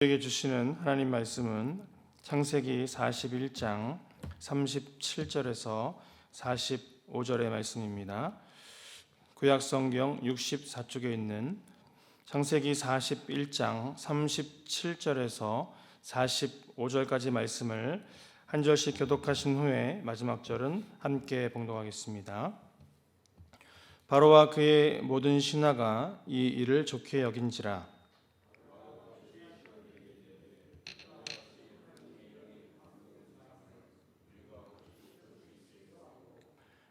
우리에게 주시는 하나님 말씀은 창세기 41장 37절에서 45절의 말씀입니다. 구약 성경 64쪽에 있는 창세기 41장 37절에서 45절까지 말씀을 한 절씩 교독하신 후에 마지막 절은 함께 봉독하겠습니다. 바로와 그의 모든 신하가 이 일을 좋게 여긴지라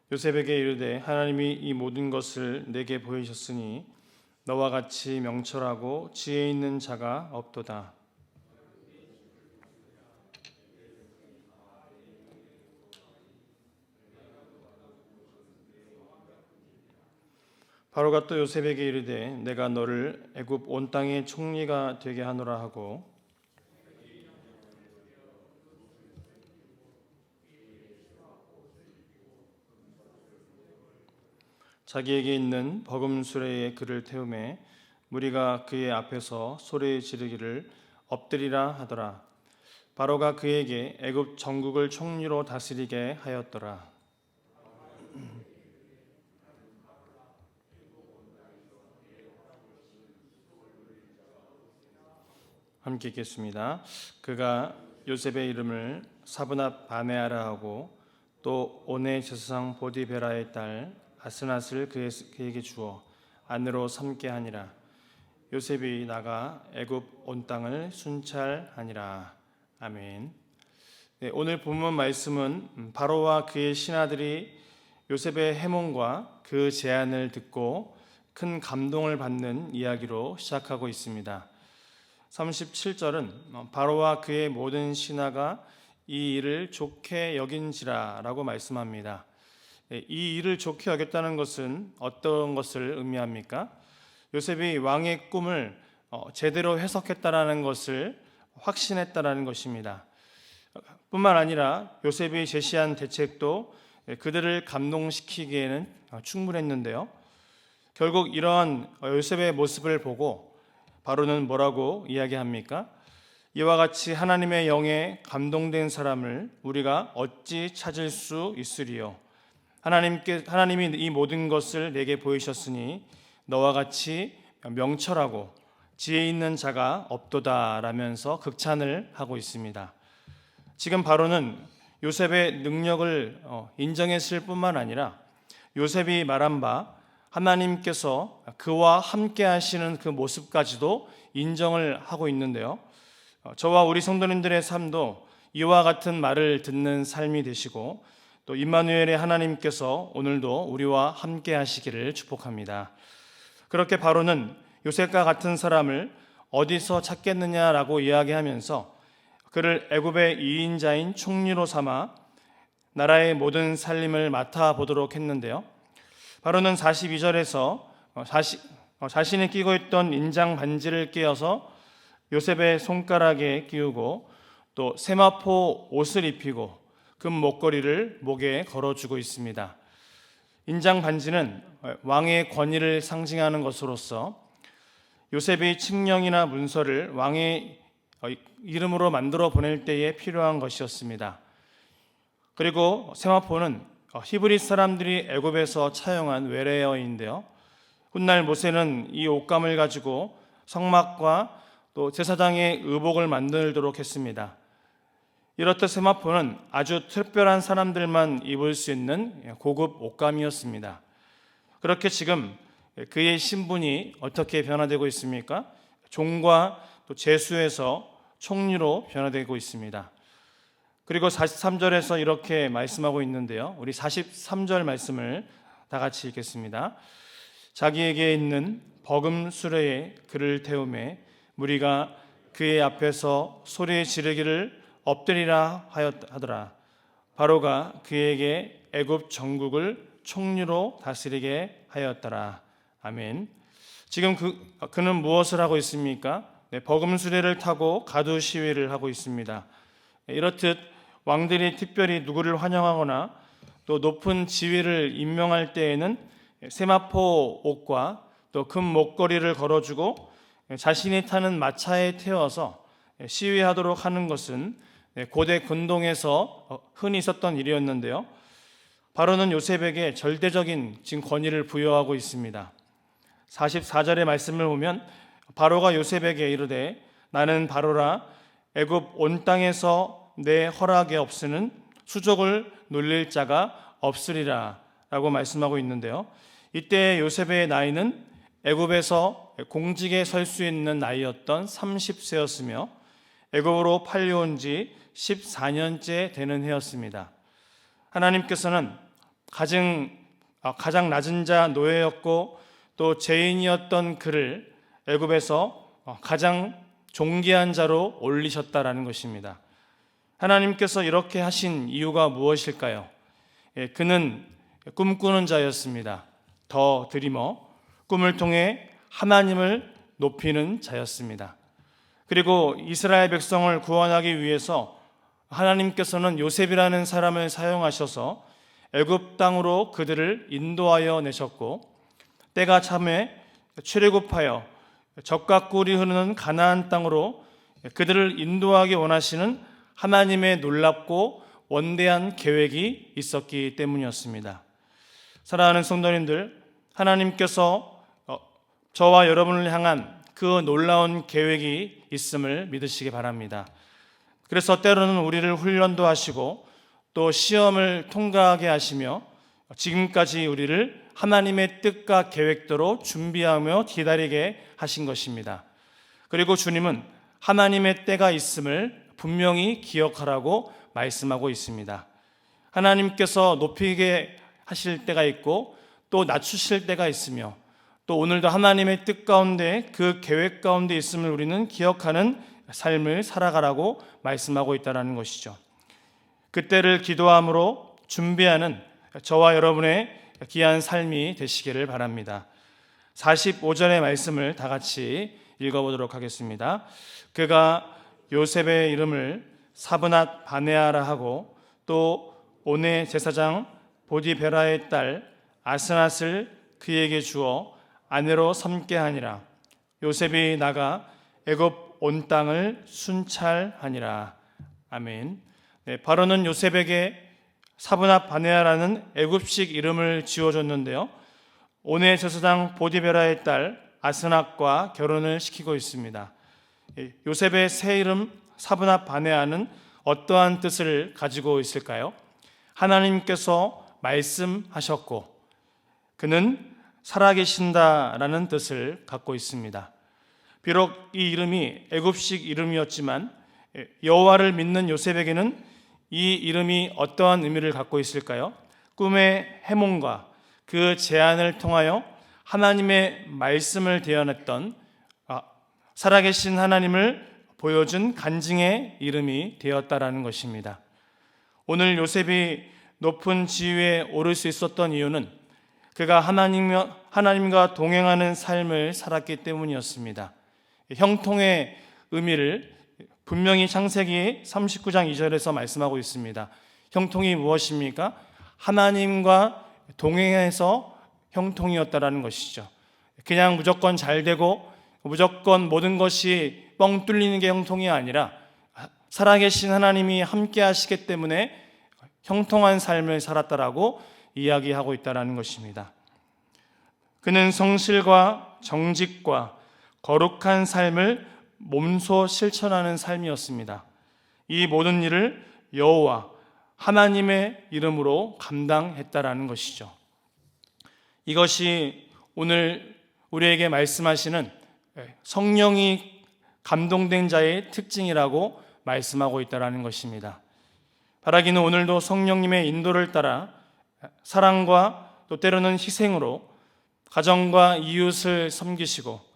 요셉에게 이르되 하나님이 이 모든 것을 내게 보이셨으니 너와 같이 명철하고 지혜 있는 자가 없도다. 바로가 또 요셉에게 이르되 내가 너를 애굽 온 땅의 총리가 되게 하노라 하고 자기에게 있는 버금 수레에 그를 태우매 무리가 그의 앞에서 소리 지르기를 엎드리라 하더라. 바로가 그에게 애굽 전국을 총리로 다스리게 하였더라. 함께 읽겠습니다. 그가 요셉의 이름을 사브납 바네아라 하고 또 오네 제사장 보디베라의 딸 아스낫을 그에- 그에게 주어 아내로 삼게 하니라. 요셉이 나가 애굽 온 땅을 순찰하니라. 아멘. 네, 오늘 본문 말씀은 음, 바로와 그의 신하들이 요셉의 해몽과 그 제안을 듣고 큰 감동을 받는 이야기로 시작하고 있습니다. 37절은 어, 바로와 그의 모든 신하가 이 일을 좋게 여긴지라라고 말씀합니다. 예, 이 일을 좋게 여겼다는 것은 어떤 것을 의미합니까? 요셉이 왕의 꿈을 어, 제대로 해석했다라는 것을 확신했다라는 것입니다. 뿐만 아니라 요셉이 제시한 대책도 예, 그들을 감동시키기에는 어, 충분했는데요. 결국 이러한 어, 요셉의 모습을 보고 바로는 뭐라고 이야기합니까? 이와 같이 하나님의 영에 감동된 사람을 우리가 어찌 찾을 수 있으리요? 하나님께 하나님이 이 모든 것을 내게 보이셨으니 너와 같이 명철하고 지혜 있는 자가 없도다라면서 극찬을 하고 있습니다. 지금 바로는 요셉의 능력을 어, 인정했을 뿐만 아니라 요셉이 말한 바 하나님께서 그와 함께 하시는 그 모습까지도 인정을 하고 있는데요. 어, 저와 우리 성도님들의 삶도 이와 같은 말을 듣는 삶이 되시고 또 임마누엘의 하나님께서 오늘도 우리와 함께 하시기를 축복합니다. 그렇게 바로는 요셉과 같은 사람을 어디서 찾겠느냐라고 이야기하면서 그를 애굽의 이인자인 총리로 삼아 나라의 모든 살림을 맡아 보도록 했는데요. 바로는 42절에서 어, 자신이 끼고 있던 인장 반지를 끼어서 요셉의 손가락에 끼우고 또 세마포 옷을 입히고 금 목걸이를 목에 걸어주고 있습니다. 인장 반지는 왕의 권위를 상징하는 것으로서 요셉이 칙령이나 문서를 왕의 어, 이름으로 만들어 보낼 때에 필요한 것이었습니다. 그리고 세마포는 어, 히브리 사람들이 애굽에서 차용한 외래어인데요. 훗날 모세는 이 옷감을 가지고 성막과 또 제사장의 의복을 만들도록 했습니다. 이렇듯 세마포는 아주 특별한 사람들만 입을 수 있는 고급 옷감이었습니다. 그렇게 지금 그의 신분이 어떻게 변화되고 있습니까? 종과 또 제수에서 총리로 변화되고 있습니다. 그리고 43절에서 이렇게 말씀하고 있는데요. 우리 43절 말씀을 다 같이 읽겠습니다. 자기에게 있는 버금 수레에 그를 태우매 무리가 그의 앞에서 소리 지르기를 엎드리라 하였더라. 바로가 그에게 애굽 전국을 총리로 다스리게 하였더라. 아멘. 지금 그 그는 무엇을 하고 있습니까? 네, 버금 수레를 타고 가두 시위를 하고 있습니다. 이렇듯 왕들이 특별히 누구를 환영하거나 또 높은 지위를 임명할 때에는 세마포 옷과 또 금 목걸이를 걸어주고 자신이 타는 마차에 태워서 시위하도록 하는 것은 고대 근동에서 어, 흔히 있었던 일이었는데요. 바로는 요셉에게 절대적인 지금 권위를 부여하고 있습니다. 44절의 말씀을 보면 바로가 요셉에게 이르되 나는 바로라 애굽 온 땅에서 내 허락에 없으는 수족을 놀릴 자가 없으리라 라고 말씀하고 있는데요. 이때 요셉의 나이는 애굽에서 공직에 설 수 있는 나이였던 30세였으며 애굽으로 팔려온 지 14년째 되는 해였습니다. 하나님께서는 가장 아, 가장 낮은 자 노예였고 또 죄인이었던 그를 애굽에서 어, 가장 존귀한 자로 올리셨다라는 것입니다. 하나님께서 이렇게 하신 이유가 무엇일까요? 예, 그는 꿈꾸는 자였습니다. 더 드리머 꿈을 통해 하나님을 높이는 자였습니다. 그리고 이스라엘 백성을 구원하기 위해서 하나님께서는 요셉이라는 사람을 사용하셔서 애굽 땅으로 그들을 인도하여 내셨고 때가 참에 출애굽하여 적과 꿀이 흐르는 가나안 땅으로 그들을 인도하기 원하시는 하나님의 놀랍고 원대한 계획이 있었기 때문이었습니다. 사랑하는 성도님들, 하나님께서 어, 저와 여러분을 향한 그 놀라운 계획이 있음을 믿으시기 바랍니다. 그래서 때로는 우리를 훈련도 하시고 또 시험을 통과하게 하시며 지금까지 우리를 하나님의 뜻과 계획대로 준비하며 기다리게 하신 것입니다. 그리고 주님은 하나님의 때가 있음을 분명히 기억하라고 말씀하고 있습니다. 하나님께서 높이게 하실 때가 있고 또 낮추실 때가 있으며 또 오늘도 하나님의 뜻 가운데 그 계획 가운데 있음을 우리는 기억하는 삶을 살아가라고 말씀하고 있다는 것이죠. 그때를 기도함으로 준비하는 저와 여러분의 귀한 삶이 되시기를 바랍니다. 45절의 말씀을 다 같이 읽어보도록 하겠습니다. 그가 요셉의 이름을 사브낫 바네아라 하고 또 오네 제사장 보디베라의 딸 아스낫을 그에게 주어 아내로 삼게 하니라. 요셉이 나가 애굽 온 땅을 순찰하니라. 아멘. 네, 바로는 요셉에게 사브나 바네아라는 애굽식 이름을 지어줬는데요. 오네 제사장 보디베라의 딸 아스낙과 결혼을 시키고 있습니다. 요셉의 새 이름 사브나 바네아는 어떠한 뜻을 가지고 있을까요? 하나님께서 말씀하셨고 그는 살아계신다라는 뜻을 갖고 있습니다. 비록 이 이름이 애굽식 이름이었지만 여호와를 믿는 요셉에게는 이 이름이 어떠한 의미를 갖고 있을까요? 꿈의 해몽과 그 제안을 통하여 하나님의 말씀을 대언했던 아, 살아계신 하나님을 보여준 간증의 이름이 되었다라는 것입니다. 오늘 요셉이 높은 지위에 오를 수 있었던 이유는 그가 하나님, 하나님과 동행하는 삶을 살았기 때문이었습니다. 형통의 의미를 분명히 창세기 39장 2절에서 말씀하고 있습니다. 형통이 무엇입니까? 하나님과 동행해서 형통이었다라는 것이죠. 그냥 무조건 잘 되고 무조건 모든 것이 뻥 뚫리는 게 형통이 아니라 살아계신 하나님이 함께 하시기 때문에 형통한 삶을 살았다라고 이야기하고 있다라는 것입니다. 그는 성실과 정직과 거룩한 삶을 몸소 실천하는 삶이었습니다. 이 모든 일을 여호와 하나님의 이름으로 감당했다라는 것이죠. 이것이 오늘 우리에게 말씀하시는 성령이 감동된 자의 특징이라고 말씀하고 있다라는 것입니다. 바라기는 오늘도 성령님의 인도를 따라 사랑과 또 때로는 희생으로 가정과 이웃을 섬기시고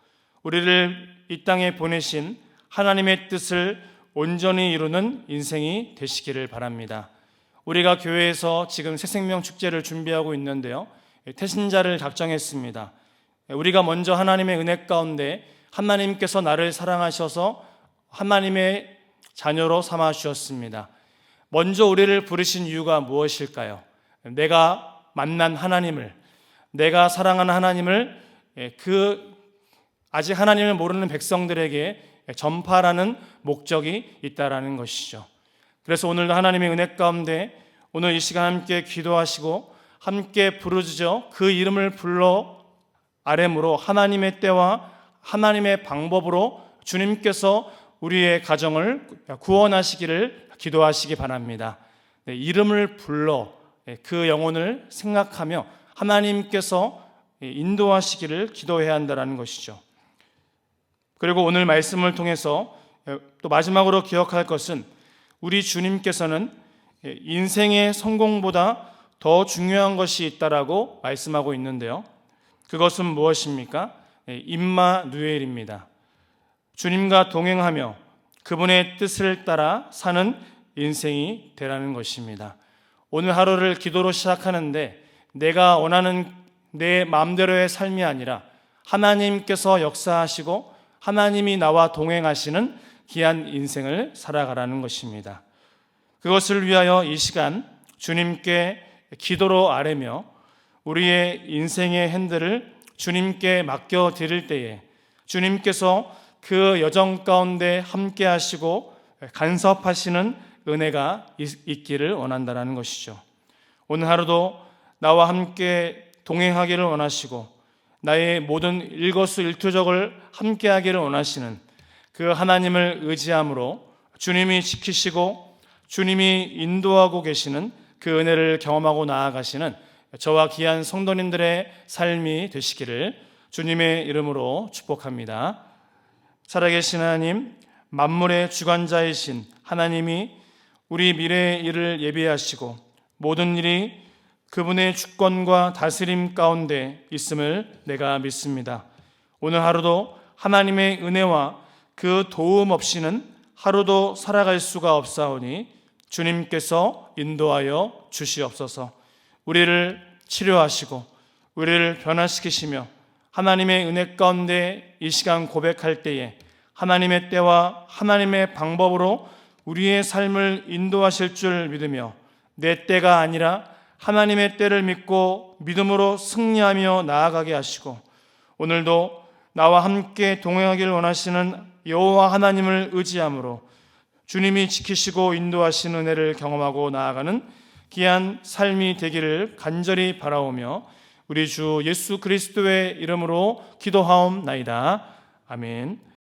우리를 이 땅에 보내신 하나님의 뜻을 온전히 이루는 인생이 되시기를 바랍니다. 우리가 교회에서 지금 새 생명 축제를 준비하고 있는데요. 태신자를 작정했습니다. 우리가 먼저 하나님의 은혜 가운데 하나님께서 나를 사랑하셔서 하나님의 자녀로 삼아 주셨습니다. 먼저 우리를 부르신 이유가 무엇일까요? 내가 만난 하나님을, 내가 사랑하는 하나님을 그 아직 하나님을 모르는 백성들에게 전파라는 목적이 있다라는 것이죠. 그래서 오늘도 하나님의 은혜 가운데 오늘 이 시간 함께 기도하시고 함께 부르짖어 그 이름을 불러 아뢰므로 하나님의 때와 하나님의 방법으로 주님께서 우리의 가정을 구원하시기를 기도하시기 바랍니다. 네, 이름을 불러 네, 그 영혼을 생각하며 하나님께서 인도하시기를 기도해야 한다는 것이죠. 그리고 오늘 말씀을 통해서 또 마지막으로 기억할 것은 우리 주님께서는 인생의 성공보다 더 중요한 것이 있다라고 말씀하고 있는데요. 그것은 무엇입니까? 임마 누엘입니다. 주님과 동행하며 그분의 뜻을 따라 사는 인생이 되라는 것입니다. 오늘 하루를 기도로 시작하는데 내가 원하는 내 마음대로의 삶이 아니라 하나님께서 역사하시고 하나님이 나와 동행하시는 귀한 인생을 살아가라는 것입니다. 그것을 위하여 이 시간 주님께 기도로 아뢰며 우리의 인생의 핸들을 주님께 맡겨 드릴 때에 주님께서 그 여정 가운데 함께 하시고 간섭하시는 은혜가 있기를 원한다는 것이죠. 오늘 하루도 나와 함께 동행하기를 원하시고 나의 모든 일거수일투족을 함께 하기를 원하시는 그 하나님을 의지함으로 주님이 지키시고 주님이 인도하고 계시는 그 은혜를 경험하고 나아가시는 저와 귀한 성도님들의 삶이 되시기를 주님의 이름으로 축복합니다. 살아계신 하나님, 만물의 주관자이신 하나님이 우리 미래의 일을 예비하시고 모든 일이 그분의 주권과 다스림 가운데 있음을 내가 믿습니다. 오늘 하루도 하나님의 은혜와 그 도움 없이는 하루도 살아갈 수가 없사오니 주님께서 인도하여 주시옵소서. 우리를 치료하시고 우리를 변화시키시며 하나님의 은혜 가운데 이 시간 고백할 때에 하나님의 때와 하나님의 방법으로 우리의 삶을 인도하실 줄 믿으며 내 때가 아니라 하나님의 때를 믿고 믿음으로 승리하며 나아가게 하시고 오늘도 나와 함께 동행하기를 원하시는 여호와 하나님을 의지함으로 주님이 지키시고 인도하시는 은혜를 경험하고 나아가는 귀한 삶이 되기를 간절히 바라오며 우리 주 예수 그리스도의 이름으로 기도하옵나이다. 아멘.